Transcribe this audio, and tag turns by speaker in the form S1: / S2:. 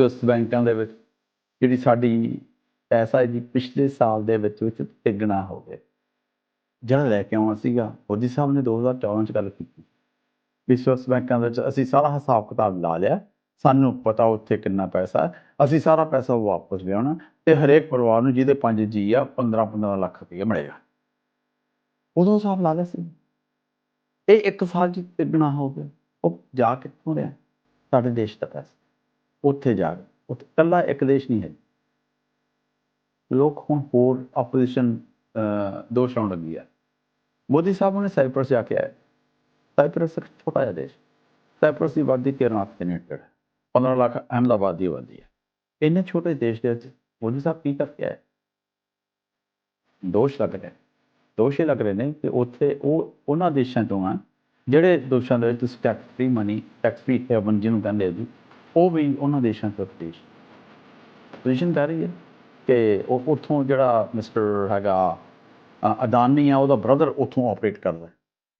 S1: Swiss ਬੈਂਕਾਂ ਦੇ ਵਿੱਚ, ਜਿਹੜੀ ਸਾਡੀ ਪੈਸਾ ਹੈ ਜੀ ਪਿਛਲੇ ਸਾਲ ਦੇ ਵਿੱਚ ਵਿੱਚ ਤਿੱਗਣਾ ਹੋ ਗਿਆ। ਜਿਹੜਾ ਲੈ ਕੇ ਆਉਣਾ ਸੀਗਾ ਮੋਦੀ ਸਾਹਿਬ ਨੇ 2014 ਚ ਗੱਲ ਕੀਤੀ। ਵੀ ਸਵਿਸ ਬੈਂਕਾਂ ਦੇ ਵਿੱਚ ਅਸੀਂ ਸਾਰਾ ਹਿਸਾਬ ਕਿਤਾਬ ਲਾ ਲਿਆ। ਸਾਨੂੰ ਪਤਾ ਉੱਥੇ ਕਿੰਨਾ ਪੈਸਾ ਅਸੀਂ ਸਾਰਾ ਪੈਸਾ ਵਾਪਸ ਲਿਆਉਣਾ ਤੇ ਹਰੇਕ ਪਰਿਵਾਰ ਨੂੰ ਜਿਹਦੇ ਪੰਜ ਜੀ ਆ 15 15 ਲੱਖ ਰੁਪਏ ਮਿਲੇਗਾ ਉਦੋਂ ਹਿਸਾਬ ਲਾ ਲਿਆ ਸੀ। ਇਹ ਇੱਕ ਸਾਲ ਚ ਤਿੱਗਣਾ ਹੋ ਗਿਆ। ਉਹ ਜਾ ਕਿੱਥੋਂ ਰਿਹਾ? ਸਾਡੇ ਦੇਸ਼ ਦਾ ਪੈਸਾ। ਉੱਥੇ ਜਾ ਕੇ, ਉੱਥੇ ਇਕੱਲਾ ਇੱਕ ਦੇਸ਼ ਨਹੀਂ ਹੈ ਲੋਕ ਹੁਣ ਹੋਰ ਆਪੋਜੀਸ਼ਨ ਦੋਸ਼ ਲਾਉਣ ਲੱਗੀ ਹੈ ਮੋਦੀ ਸਾਹਿਬ ਨੇ ਸਾਈਪਰਸ ਜਾ ਕੇ ਆਏ। ਸਾਈਪਰਸ ਇੱਕ ਛੋਟਾ ਜਿਹਾ ਦੇਸ਼। ਸਾਈਪਰਸ ਦੀ ਆਬਾਦੀ 13 ਲੱਖ ਦੇ ਨੇੜੇ ਹੈ 15 ਲੱਖ ਅਹਿਮਦਾਬਾਦ ਦੀ ਆਬਾਦੀ ਹੈ ਇੰਨੇ ਛੋਟੇ ਦੇਸ਼ ਦੇ ਵਿੱਚ ਮੋਦੀ ਸਾਹਿਬ ਕੀ ਕਰਕੇ ਆਏ? ਦੋਸ਼ ਲੱਗ ਰਹੇ। ਦੋਸ਼ ਇਹ ਲੱਗ ਰਹੇ ਨੇ ਕਿ ਉੱਥੇ ਉਹ, ਉਹਨਾਂ ਦੇਸ਼ਾਂ ਤੋਂ ਆ, ਜਿਹੜੇ ਦੋਸ਼ਾਂ ਦੇ ਵਿੱਚ ਤੁਸੀਂ tax free money tax free haven ਜਿਹਨੂੰ ਕਹਿੰਦੇ ਆ ਜੀ ਉਹ ਵੀ ਉਹਨਾਂ ਦੇਸ਼ਾਂ ਤੋਂ ਦੇਸ਼ ਪੋਜੀਸ਼ਨ ਕਰ ਰਹੀ ਹੈ ਕਿ ਉਹ ਉੱਥੋਂ ਜਿਹੜਾ ਮਿਸਟਰ ਹੈਗਾ ਅਦਾਨੀ ਆ, ਉਹਦਾ ਬ੍ਰਦਰ ਉੱਥੋਂ ਆਪਰੇਟ ਕਰਦਾ